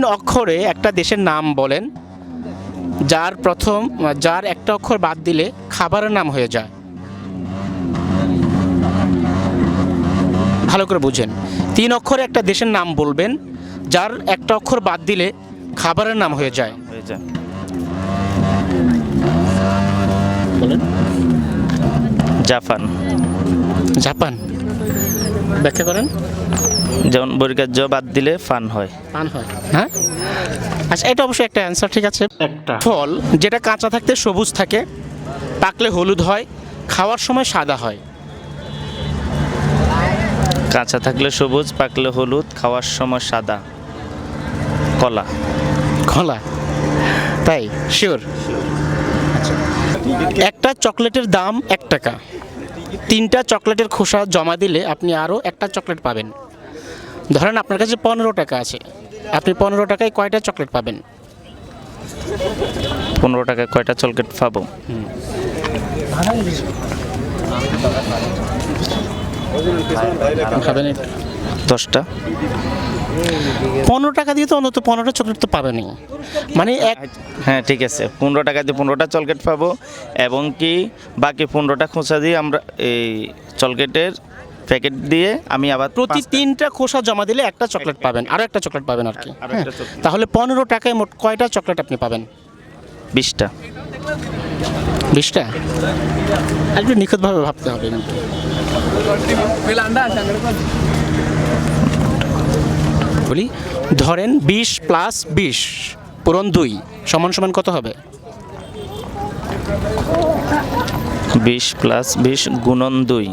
তিন অক্ষরে একটা দেশের নাম বলেন যার প্রথম যার একটা অক্ষর বাদ দিলে খাবারের নাম হয়ে যায়। ভালো করে বুঝেন। তিন অক্ষরে একটা দেশের নাম বলবেন যার একটা অক্ষর বাদ দিলে খাবারের নাম হয়ে যায়। জাপান। জাপান। ব্যাখ্যা করেন। যেমন বরিকার জ বাদ দিলে ফান হয়। পান হয়। হ্যাঁ? আচ্ছা এটা অবশ্যই একটা অ্যান্সার ঠিক আছে? একটা। ফল যেটা কাঁচা থাকতে সবুজ থাকে পাকলে হলুদ হয় খাওয়ার সময় সাদা হয়। কাঁচা থাকলে সবুজ পাকলে হলুদ খাওয়ার সময় সাদা। কলা। কলা? তাই? শিওর একটা চকলেটের দাম এক টাকা। তিনটা চকলেটের খোসা জমা দিলে আপনি আরও একটা চকলেট পাবেন। ধরেন আপনার কাছে পনেরো টাকা আছে। আপনি পনেরো টাকায় কয়টা চকলেট পাবেন? পনেরো টাকায় কয়টা চকলেট পাবো? দশটা। পনেরো টাকা দিয়ে তো অন্তত পনেরোটা চকলেট তো পাবেনই। মানে এক হ্যাঁ ঠিক আছে। পনেরো টাকা দিয়ে পনেরোটা চকলেট পাবো এবং কি বাকি পনেরোটা খোঁচা দিয়ে আমরা এই চকলেটের প্যাকেট দিয়ে আমি আবার প্রতি তিনটা খোসা জমা দিলে একটা চকলেট পাবেন আরও একটা চকলেট পাবেন আর কি। আরও হ্যাঁ। তাহলে পনেরো টাকায় মোট কয়টা চকলেট আপনি পাবেন? বিশটা। বিশটা? একটু নিখুঁতভাবে ভাবতে হবে কিন্তু। বলি ধরেন বিশ প্লাস বিশ পূরণ দুই সমান সমান কত হবে? বিশ প্লাস বিশ গুণন দুই।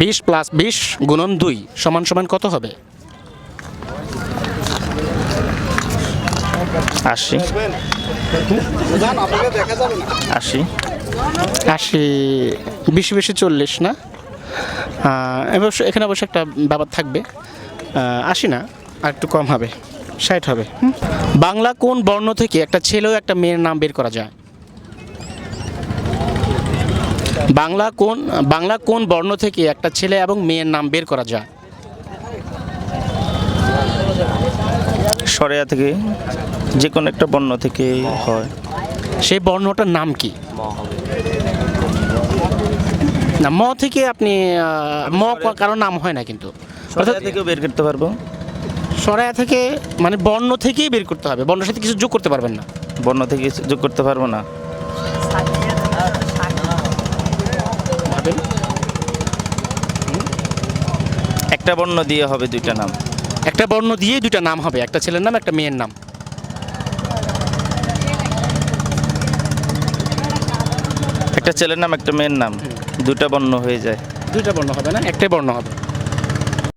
বিশ প্লাস বিশ গুণন দুই সমান সমান কত হবে? আশি। আশি। আশি বিশ বেশি চল্লিশ না? এবার এখানে অবশ্য একটা ব্যাপার থাকবে। আশি না আর একটু কম হবে ষাট হবে। বাংলা কোন বর্ণ থেকে একটা ছেলে ও একটা মেয়ের নাম বের করা যায়? বাংলা কোন বাংলা কোন বর্ণ থেকে একটা ছেলে এবং মেয়ের নাম বের করা যায়? সরেয়া থেকে যে কোনো একটা বর্ণ থেকে হয়। সেই বর্ণটার নাম কি? না ম থেকে আপনি ম কারও নাম হয় না কিন্তু। সরেয়া থেকেও বের করতে পারব। সরায়া থেকে মানে বর্ণ থেকেই বের করতে হবে। বর্ণের সাথে কিছু যোগ করতে পারবেন না। বর্ণ থেকে যোগ করতে পারব না। একটা বর্ণ দিয়ে হবে দুইটা নাম। একটা বর্ণ দিয়ে দুটা নাম হবে। একটা ছেলের নাম একটা মেয়ের নাম। একটা ছেলের নাম একটা মেয়ের নাম। দুটা বর্ণ হয়ে যায়। দুইটা বর্ণ হবে না? একটাই বর্ণ হবে।